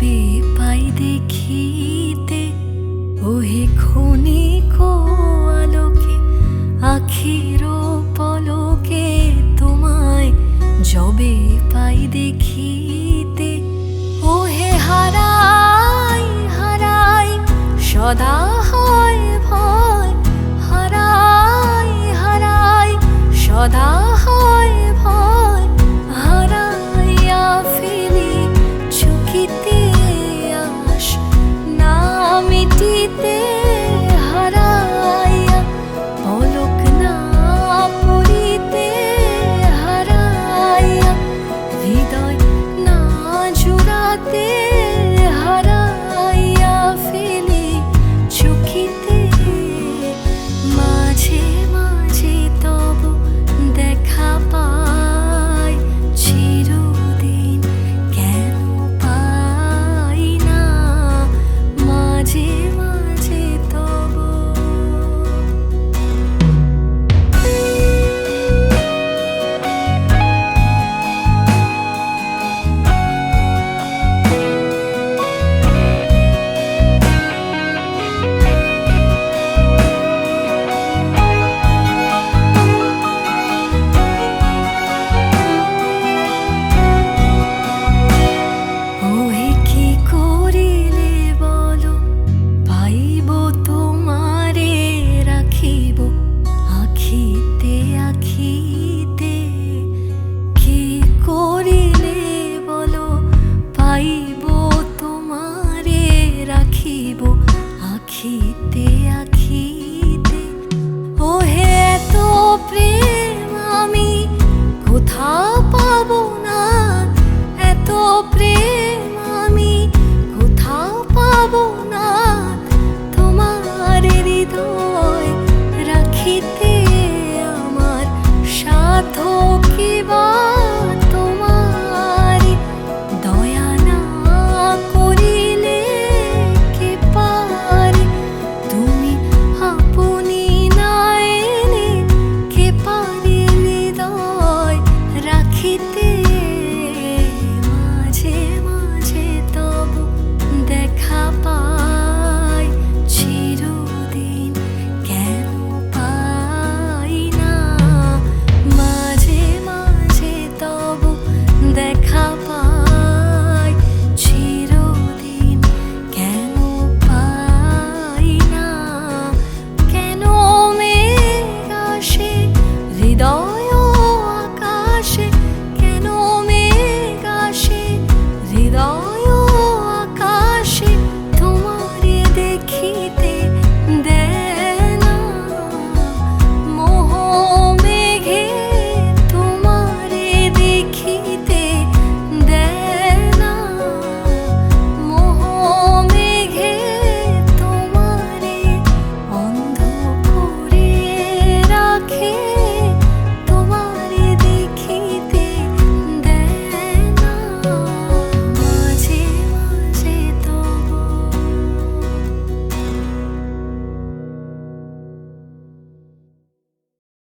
কবে পাই দেখিতে? ওহে খনি ক্ষণিক আলোকে, আখির পলকে তোমায় যবে পাই দেখিতে? ওহে হারাই হারাই, সদা হয় ভয়। হারাই হারাই, সদা を飽きて飽きて